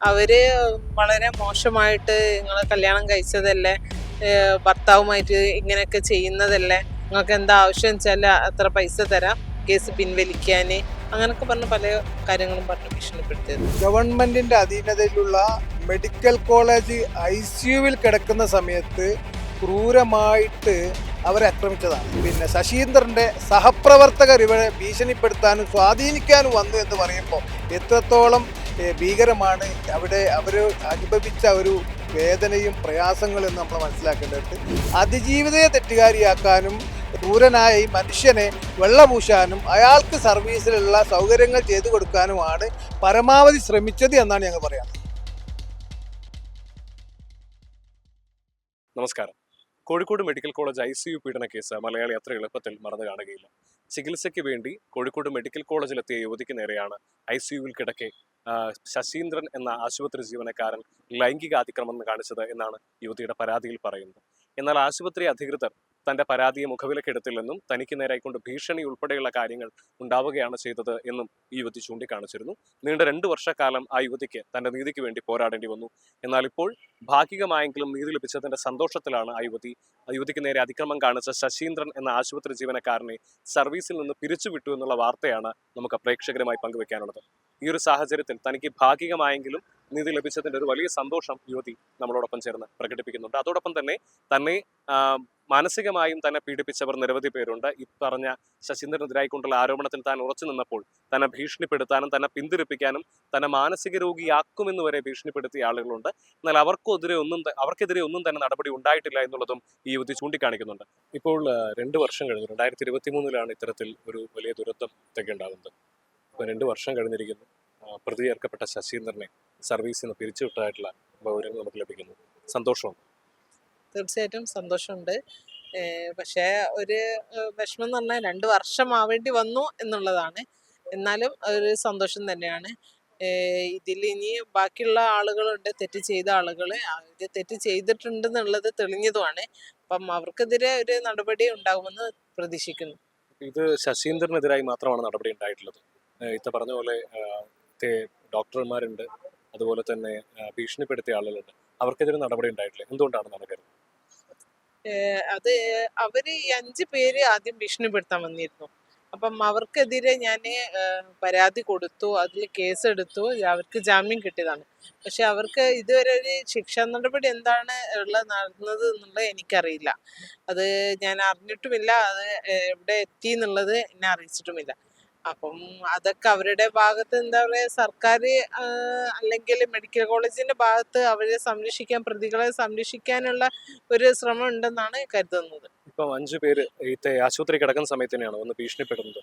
അവർ വളരെ മോശമായിട്ട് നിങ്ങൾ കല്യാണം കഴിച്ചതല്ലേ? ഭർത്താവുമായിട്ട് ഇങ്ങനെയൊക്കെ ചെയ്യുന്നതല്ലേ? നിങ്ങൾക്ക് എന്താ ആവശ്യം വെച്ചാൽ അത്ര പൈസ തരാം കേസ് പിൻവലിക്കാൻ അങ്ങനെയൊക്കെ പറഞ്ഞ് പല കാര്യങ്ങളും പറഞ്ഞ് ഭീഷണിപ്പെടുത്തിയത്. ഗവൺമെന്റിന്റെ അധീനതയിലുള്ള മെഡിക്കൽ കോളേജ് ഐ സിയുവിൽ കിടക്കുന്ന സമയത്ത് ക്രൂരമായിട്ട് അവരെ ആക്രമിച്ചതാണ്. പിന്നെ ശശീന്ദ്രന്റെ സഹപ്രവർത്തകർ ഇവരെ ഭീഷണിപ്പെടുത്താനും സ്വാധീനിക്കാനും വന്നു എന്ന് പറയുമ്പോൾ എത്രത്തോളം ഭീകരമാണ്. അവിടെ അവർ അനുഭവിച്ച ഒരു വേദനയും പ്രയാസങ്ങളും നമ്മൾ മനസ്സിലാക്കേണ്ടത് അതിജീവിതയെ തെറ്റുകാരിയാക്കാനും ക്രൂരനായ മനുഷ്യനെ വെള്ളപൂശാനും അയാൾക്ക് സർവീസിലുള്ള സൗകര്യങ്ങൾ ചെയ്തു കൊടുക്കാനുമാണ് പരമാവധി ശ്രമിച്ചത് എന്നാണ് ഞങ്ങൾ പറയാം നമസ്കാരം. Kozhikode medical college I C U പീഡന കേസ് മലയാളി അത്ര എളുപ്പത്തിൽ മറന്നു കാണുകയില്ല. ചികിത്സയ്ക്ക് വേണ്ടി കോഴിക്കോട് മെഡിക്കൽ കോളേജിലെത്തിയ യുവതിക്ക് നേരെയാണ് ഐ സി യുവിൽ കിടക്കെ ശശീന്ദ്രൻ എന്ന ആശുപത്രി ജീവനക്കാരൻ ലൈംഗിക അതിക്രമം കാണിച്ചത് എന്നാണ് യുവതിയുടെ പരാതിയിൽ പറയുന്നത്. എന്നാൽ ആശുപത്രി അധികൃതർ തന്റെ പരാതിയെ മുഖവിലക്കെടുത്തില്ലെന്നും തനിക്ക് നേരായിക്കൊണ്ട് ഭീഷണി ഉൾപ്പെടെയുള്ള കാര്യങ്ങൾ ഉണ്ടാവുകയാണ് ചെയ്തത് എന്നും ഈ യുവതി ചൂണ്ടിക്കാണിച്ചിരുന്നു. നീണ്ട രണ്ടു വർഷക്കാലം ആ യുവതിക്ക് തന്റെ നീതിക്ക് വേണ്ടി പോരാടേണ്ടി വന്നു. എന്നാൽ ഇപ്പോൾ ഭാഗികമായെങ്കിലും നീതി ലഭിച്ചതിന്റെ സന്തോഷത്തിലാണ് ആ യുവതി. ആ യുവതിക്ക് നേരെ അതിക്രമം കാണിച്ച ശശീന്ദ്രൻ എന്ന ആശുപത്രി ജീവനക്കാരനെ സർവീസിൽ നിന്ന് പിരിച്ചുവിട്ടു എന്നുള്ള വാർത്തയാണ് നമുക്ക് പ്രേക്ഷകരുമായി പങ്കുവെക്കാനുള്ളത്. ഈ ഒരു സാഹചര്യത്തിൽ തനിക്ക് ഭാഗികമായെങ്കിലും നീതി ലഭിച്ചതിന്റെ ഒരു വലിയ സന്തോഷം യുവതി നമ്മളോടൊപ്പം ചേർന്ന് പ്രകടിപ്പിക്കുന്നുണ്ട്. അതോടൊപ്പം തന്നെ തന്നെ മാനസികമായും തന്നെ പീഡിപ്പിച്ചവർ നിരവധി പേരുണ്ട്. ഈ പറഞ്ഞ ശശീന്ദ്രനെതിരായിക്കൊണ്ടുള്ള ആരോപണത്തിൽ താൻ ഉറച്ചു നിന്നപ്പോൾ തന്നെ ഭീഷണിപ്പെടുത്താനും തന്നെ പിന്തിരിപ്പിക്കാനും തന്നെ മാനസിക രോഗിയാക്കുമെന്ന് വരെ ഭീഷണിപ്പെടുത്തിയ ആളുകളുണ്ട്. എന്നാൽ അവർക്കെതിരെ ഒന്നും അവർക്കെതിരെ ഒന്നും തന്നെ നടപടി ഉണ്ടായിട്ടില്ല എന്നുള്ളതും ഈ യുവതി ചൂണ്ടിക്കാണിക്കുന്നുണ്ട്. ഇപ്പോൾ രണ്ട് വർഷം കഴിഞ്ഞു. രണ്ടായിരത്തി ഇരുപത്തി മൂന്നിലാണ് ഇത്തരത്തിൽ ഒരു വലിയ ദുരന്തം തെക്കുണ്ടാകുന്നത് ഇപ്പോൾ രണ്ട് വർഷം കഴിഞ്ഞിരിക്കുന്നു. പ്രതി ഏർക്കപ്പെട്ട ശശീന്ദ്രനെ സർവീസിൽ നിന്ന് പിരിച്ചുവിട്ടതായിട്ടുള്ള വിവരങ്ങൾ നമുക്ക് ലഭിക്കുന്നു. സന്തോഷവും തീർച്ചയായിട്ടും സന്തോഷമുണ്ട്. പക്ഷേ ഒരു വിഷമം എന്ന് പറഞ്ഞാൽ രണ്ട് വർഷം ആവേണ്ടി വന്നു എന്നുള്ളതാണ്. എന്നാലും ഒരു സന്തോഷം തന്നെയാണ്. ഇതിൽ ഇനി ബാക്കിയുള്ള ആളുകളുണ്ട് തെറ്റ് ചെയ്ത ആളുകൾ. ഇത് തെറ്റ് ചെയ്തിട്ടുണ്ടെന്നുള്ളത് തെളിഞ്ഞതുമാണ്. അപ്പം അവർക്കെതിരെ ഒരു നടപടി ഉണ്ടാകുമെന്ന് പ്രതീക്ഷിക്കുന്നു. ഇത് ശശീന്ദ്രനെതിരായി മാത്രമാണ് നടപടി ഉണ്ടായിട്ടുള്ളത്. ഇത്ത പറഞ്ഞ പോലെ ഡോക്ടർമാരുണ്ട്. അതുപോലെ തന്നെ ഭീഷണിപ്പെടുത്തിയ ആളുകളുണ്ട്. അവർക്കെതിരെ നടപടി ഉണ്ടായിട്ടില്ല. എന്തുകൊണ്ടാണ് നടക്കരുത് അത് അവർ അഞ്ച് പേര് ആദ്യം ഭീഷണിപ്പെടുത്താൻ വന്നിരുന്നു. അപ്പം അവർക്കെതിരെ ഞാൻ പരാതി കൊടുത്തു അതിൽ കേസെടുത്തു അവർക്ക് ജാമ്യം കിട്ടിയതാണ്. പക്ഷെ അവർക്ക് ഇതുവരെ ഒരു ശിക്ഷാ നടപടി എന്താണ് ഉള്ളത് നടന്നത് എന്നുള്ളത് എനിക്കറിയില്ല. അത് ഞാൻ അറിഞ്ഞിട്ടുമില്ല. അത് എവിടെ എത്തി എന്നുള്ളത് എന്നെ അറിയിച്ചിട്ടുമില്ല. അപ്പം അതൊക്കെ അവരുടെ ഭാഗത്ത് എന്താ പറയുക സർക്കാർ അല്ലെങ്കിൽ മെഡിക്കൽ കോളേജിന്റെ ഭാഗത്ത് അവരെ സംരക്ഷിക്കാൻ പ്രതികളെ സംരക്ഷിക്കാനുള്ള ഒരു ശ്രമം ഉണ്ടെന്നാണ് കരുതുന്നത്. ഇപ്പം അഞ്ചു പേര് ആശുപത്രി കിടക്കുന്ന സമയത്ത് തന്നെയാണ് ഒന്ന് ഭീഷണിപ്പെടുന്നത്?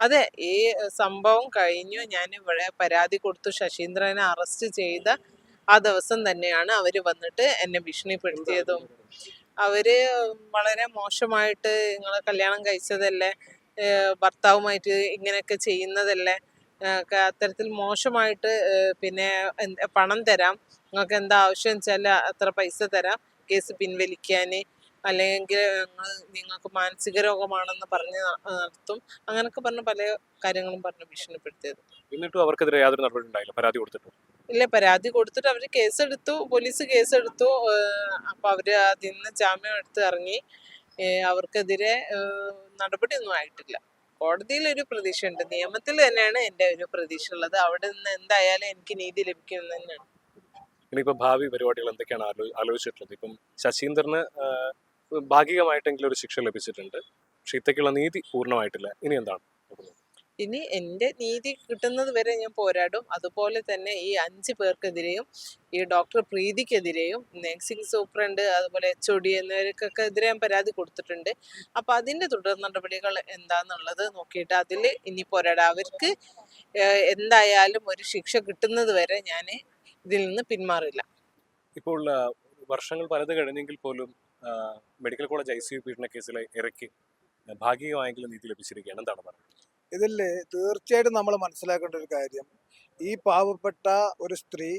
അതെ ഈ സംഭവം കഴിഞ്ഞു. ഞാൻ ഇവിടെ പരാതി കൊടുത്തു. ശശീന്ദ്രനെ അറസ്റ്റ് ചെയ്ത ആ ദിവസം തന്നെയാണ് അവർ വന്നിട്ട് എന്നെ ഭീഷണിപ്പെടുത്തിയതും. അവർ വളരെ മോശമായിട്ട് നിങ്ങളെ കല്യാണം കഴിച്ചതല്ലേ? ഭർത്താവുമായിട്ട് ഇങ്ങനെയൊക്കെ ചെയ്യുന്നതല്ലേ? അത്തരത്തിൽ മോശമായിട്ട് പിന്നെ പണം തരാം. നിങ്ങൾക്ക് എന്താ ആവശ്യം വെച്ചാൽ അത്ര പൈസ തരാം. കേസ് പിൻവലിക്കാൻ അല്ലെങ്കിൽ ഞങ്ങൾ നിങ്ങൾക്ക് മാനസിക രോഗമാണെന്ന് പറഞ്ഞ് നടത്തും. അങ്ങനെയൊക്കെ പറഞ്ഞ് പല കാര്യങ്ങളും പറഞ്ഞ് ഭീഷണിപ്പെടുത്തിയത്. എന്നിട്ടും അവർക്കെതിരെ യാതൊരു നടപടി ഉണ്ടായില്ല? പരാതി കൊടുത്തിട്ട്? ഇല്ല പരാതി കൊടുത്തിട്ട് അവർ കേസെടുത്തു. പോലീസ് കേസെടുത്തു. ഏഹ് അപ്പൊ അവർ അതിൽ നിന്ന് ജാമ്യം എടുത്ത് ഇറങ്ങി. അവർക്കെതിരെ നടപടിയൊന്നും ആയിട്ടില്ല. കോടതിയിൽ ഒരു പ്രതീക്ഷയുണ്ട്. നിയമത്തിൽ തന്നെയാണ് എന്റെ ഒരു പ്രതീക്ഷ ഉള്ളത്. അവിടെ നിന്ന് എന്തായാലും എനിക്ക് നീതി ലഭിക്കുമെന്ന് തന്നെയാണ്. ഇനിയിപ്പോൾ ഭാവി പരിപാടികൾ എന്തൊക്കെയാണ് ആലോചിച്ചിട്ടുള്ളത്? ഇപ്പം ശശീന്ദ്രന് ഭാഗികമായിട്ടെങ്കിലും ഒരു ശിക്ഷ ലഭിച്ചിട്ടുണ്ട്. പക്ഷെ ഇത്തേക്കുള്ള നീതി പൂർണമായിട്ടില്ല. ഇനി എന്താണ്? ഇനി എന്റെ നീതി കിട്ടുന്നത് വരെ ഞാൻ പോരാടും. അതുപോലെ തന്നെ ഈ അഞ്ച് പേർക്കെതിരെയും ഈ ഡോക്ടർ പ്രീതിക്കെതിരെയും നഴ്സിംഗ് സൂപ്രണ്ട് അതുപോലെ എച്ച് ഒ ഡി എന്നിവർക്കൊക്കെ എതിരെ ഞാൻ പരാതി കൊടുത്തിട്ടുണ്ട്. അപ്പോൾ അതിന്റെ തുടർ നടപടികൾ എന്താണെന്നുള്ളത് നോക്കിയിട്ട് അതിൽ ഇനി പോരാടാം. അവർക്ക് എന്തായാലും ഒരു ശിക്ഷ കിട്ടുന്നത് വരെ ഞാൻ ഇതിൽ നിന്ന് പിന്മാറില്ല. ഇപ്പോൾ വർഷങ്ങൾ പലത് കഴിഞ്ഞെങ്കിൽ പോലും medical college I C U പീഡന കേസിലെ ഇറക്കി ഭാഗികമായെങ്കിലും നീതി ലഭിച്ചിരിക്കുകയാണ്. എന്താണ് പറയുന്നത്? ഇതിൽ തീർച്ചയായിട്ടും നമ്മൾ മനസ്സിലാക്കേണ്ട ഒരു കാര്യം. ഈ പാവപ്പെട്ട ഒരു സ്ത്രീ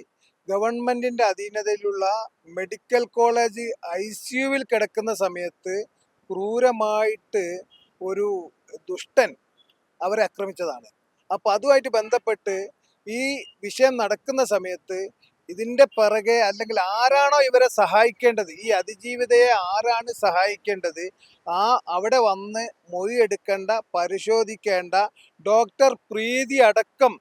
ഗവൺമെന്റിന്റെ അധീനതയിലുള്ള മെഡിക്കൽ കോളേജ് ഐ സിയുവിൽ കിടക്കുന്ന സമയത്ത് ക്രൂരമായിട്ട് ഒരു ദുഷ്ടൻ അവരെ ആക്രമിച്ചതാണ്. അപ്പൊ അതുമായിട്ട് ബന്ധപ്പെട്ട് ഈ വിഷയം നടക്കുന്ന സമയത്ത് ഇതിന്റെ പിറകെ അല്ലെങ്കിൽ ആരാണോ ഇവരെ സഹായിക്കേണ്ടത്? ഈ അതിജീവിതയെ ആരാണ് സഹായിക്കേണ്ടത്? ആ അവിടെ വന്ന് മൊഴി എടുക്കേണ്ട പരിശോധിക്കേണ്ട ഡോക്ടർ പ്രീതി അടക്കം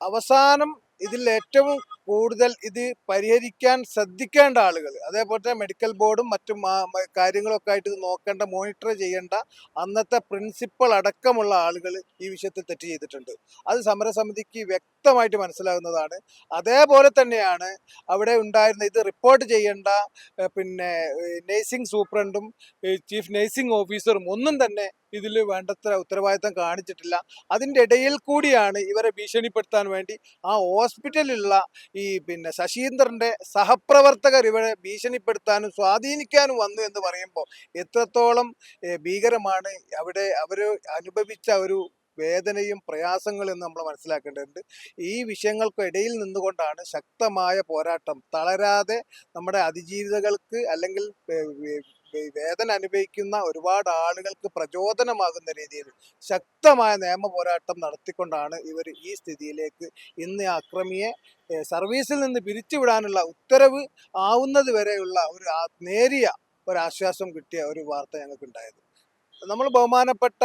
അവസാനം ഇതിൽ ഏറ്റവും കൂടുതൽ ഇത് പരിഹരിക്കാൻ ശ്രദ്ധിക്കേണ്ട ആളുകൾ അതേപോലെ മെഡിക്കൽ ബോർഡും മറ്റു കാര്യങ്ങളൊക്കെ ആയിട്ട് ഇത് നോക്കേണ്ട മോണിറ്റർ ചെയ്യേണ്ട അന്നത്തെ പ്രിൻസിപ്പൾ അടക്കമുള്ള ആളുകൾ ഈ വിഷയത്തിൽ തെറ്റ് ചെയ്തിട്ടുണ്ട്. അത് സമരസമിതിക്ക് വ്യക്തമായിട്ട് മനസ്സിലാകുന്നതാണ്. അതേപോലെ തന്നെയാണ് അവിടെ ഉണ്ടായിരുന്ന ഇത് റിപ്പോർട്ട് ചെയ്യേണ്ട പിന്നെ നേഴ്സിംഗ് സൂപ്രണ്ടും ചീഫ് നേഴ്സിംഗ് ഓഫീസറും ഒന്നും തന്നെ ഇതിൽ വേണ്ടത്ര ഉത്തരവാദിത്തം കാണിച്ചിട്ടില്ല. അതിന്റെ ഇടയിൽ കൂടിയാണ് ഇവരെ ഭീഷണിപ്പെടുത്താൻ വേണ്ടി ആ ഹോസ്പിറ്റലിലുള്ള ഈ പിന്നെ ശശീന്ദ്രന്റെ സഹപ്രവർത്തകർ ഇവരെ ഭീഷണിപ്പെടുത്താനും സ്വാധീനിക്കാനും വന്നു എന്ന് പറയുമ്പോൾ എത്രത്തോളം ഭീകരമാണ് അവിടെ അവർ അനുഭവിച്ച ഒരു വേദനയും പ്രയാസങ്ങളും നമ്മൾ മനസ്സിലാക്കേണ്ടതുണ്ട്. ഈ വിഷയങ്ങൾക്കിടയിൽ നിന്നുകൊണ്ടാണ് ശക്തമായ പോരാട്ടം തളരാതെ നമ്മുടെ അതിജീവിതകൾക്ക് അല്ലെങ്കിൽ വേദന അനുഭവിക്കുന്ന ഒരുപാട് ആളുകൾക്ക് പ്രചോദനമാകുന്ന രീതിയിൽ ശക്തമായ നിയമ പോരാട്ടം നടത്തിക്കൊണ്ടാണ് ഇവർ ഈ സ്ഥിതിയിലേക്ക് ഇന്ന് അക്രമിയെ സർവീസിൽ നിന്ന് പിരിച്ചുവിടാനുള്ള ഉത്തരവ് ആവുന്നത് വരെയുള്ള ഒരു നേരിയ ഒരാശ്വാസം കിട്ടിയ ഒരു വാർത്ത ഞങ്ങൾക്കുണ്ടായത്. നമ്മൾ ബഹുമാനപ്പെട്ട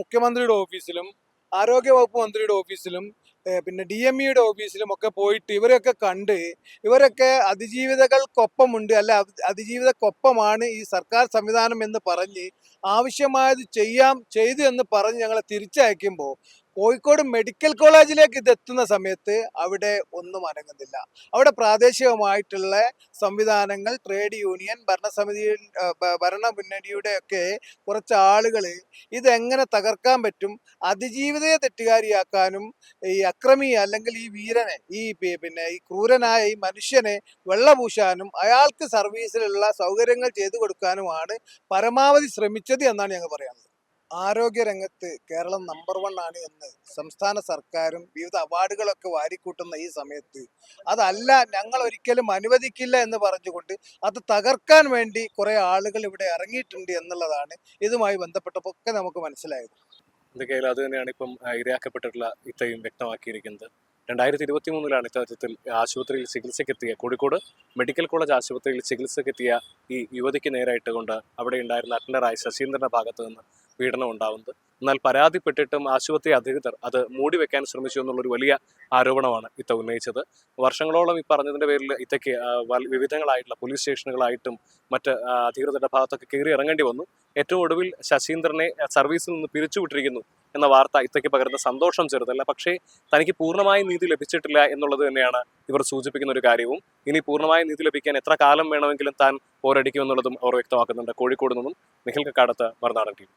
മുഖ്യമന്ത്രിയുടെ ഓഫീസിലും ആരോഗ്യ വകുപ്പ് മന്ത്രിയുടെ ഓഫീസിലും പിന്നെ ഡി എം ഇയുടെ ഓഫീസിലും ഒക്കെ പോയിട്ട് ഇവരെയൊക്കെ കണ്ട് ഇവരൊക്കെ അതിജീവിതകൾക്കൊപ്പമുണ്ട് അല്ല അതി- അതിജീവിതക്കൊപ്പമാണ് ഈ സർക്കാർ സംവിധാനം എന്ന് പറഞ്ഞ് ആവശ്യമായത് ചെയ്യാം ചെയ്തു എന്ന് പറഞ്ഞ് ഞങ്ങളെ തിരിച്ചയക്കുമ്പോൾ കോഴിക്കോട് മെഡിക്കൽ കോളേജിലേക്ക് ഇത് എത്തുന്ന സമയത്ത് അവിടെ ഒന്നും അനങ്ങുന്നില്ല. അവിടെ പ്രാദേശികമായിട്ടുള്ള സംവിധാനങ്ങൾ ട്രേഡ് യൂണിയൻ ഭരണസമിതി ഭരണ മുന്നണിയുടെ ഒക്കെ കുറച്ച് ആളുകൾ ഇതെങ്ങനെ തകർക്കാൻ പറ്റും അതിജീവിതയെ തെറ്റുകാരിയാക്കാനും ഈ അക്രമി അല്ലെങ്കിൽ ഈ വീരനെ ഈ പിന്നെ ഈ ക്രൂരനായ ഈ മനുഷ്യനെ വെള്ളപൂശാനും അയാൾക്ക് സർവീസിലുള്ള സൗകര്യങ്ങൾ ചെയ്തു കൊടുക്കാനുമാണ് പരമാവധി ശ്രമിച്ചത് എന്നാണ് ഞങ്ങൾ പറയാനുള്ളത്. ആരോഗ്യ രംഗത്ത് കേരളം നമ്പർ വൺ ആണ് എന്ന് സംസ്ഥാന സർക്കാരും വിവിധ അവാർഡുകളൊക്കെ വാരിക്കൂട്ടുന്ന ഈ സമയത്ത്. അതല്ല ഞങ്ങൾ ഒരിക്കലും അനുവദിക്കില്ല എന്ന് പറഞ്ഞുകൊണ്ട് അത് തകർക്കാൻ വേണ്ടി കുറെ ആളുകൾ ഇവിടെ ഇറങ്ങിയിട്ടുണ്ട് എന്നുള്ളതാണ് ഇതുമായി ബന്ധപ്പെട്ടപ്പോൾ ഒക്കെ നമുക്ക് മനസ്സിലായത്. എന്തൊക്കെയായാലും അത് തന്നെയാണ് ഇപ്പം ഇരയാക്കപ്പെട്ടിട്ടുള്ള ഇത്രയും വ്യക്തമാക്കിയിരിക്കുന്നത്. രണ്ടായിരത്തി ഇരുപത്തി മൂന്നിലാണ് ഇത്തരത്തിൽ ആശുപത്രിയിൽ ചികിത്സയ്ക്കെത്തിയ കോഴിക്കോട് മെഡിക്കൽ കോളേജ് ആശുപത്രിയിൽ ചികിത്സയ്ക്കെത്തിയ ഈ യുവതിക്ക് നേരായിട്ട് കൊണ്ട് അവിടെ ഉണ്ടായിരുന്ന അറ്റൻഡറായ ശശീന്ദ്രന്റെ ഭാഗത്ത് നിന്ന് പീഡനം ഉണ്ടാവുന്നത്. എന്നാൽ പരാതിപ്പെട്ടിട്ടും ആശുപത്രി അധികൃതർ അത് മൂടി വെക്കാൻ ശ്രമിച്ചു എന്നുള്ളൊരു വലിയ ആരോപണമാണ് ഇത്ത ഉന്നയിച്ചത്. വർഷങ്ങളോളം ഈ പറഞ്ഞതിന്റെ പേരിൽ ഇത്തയ്ക്ക് വിവിധങ്ങളായിട്ടുള്ള പോലീസ് സ്റ്റേഷനുകളായിട്ടും മറ്റ് അധികൃതരുടെ ഭാഗത്തൊക്കെ കയറി ഇറങ്ങേണ്ടി വന്നു. ഏറ്റവും ഒടുവിൽ ശശീന്ദ്രനെ സർവീസിൽ നിന്ന് പിരിച്ചുവിട്ടിരിക്കുന്നു എന്ന വാർത്ത ഇത്തയ്ക്ക് പകരുന്ന സന്തോഷം ചെറുതല്ല. പക്ഷേ തനിക്ക് പൂർണമായി നീതി ലഭിച്ചിട്ടില്ല എന്നുള്ളത് തന്നെയാണ് ഇവർ സൂചിപ്പിക്കുന്ന ഒരു കാര്യവും. ഇനി പൂർണമായ നീതി ലഭിക്കാൻ എത്ര കാലം വേണമെങ്കിലും താൻ പോരടിക്കുമെന്നുള്ളതും അവർ വ്യക്തമാക്കുന്നുണ്ട്. കോഴിക്കോട് നിന്നും നിഖിൽ കക്കാടത്ത് മറുനാടൻ ടീം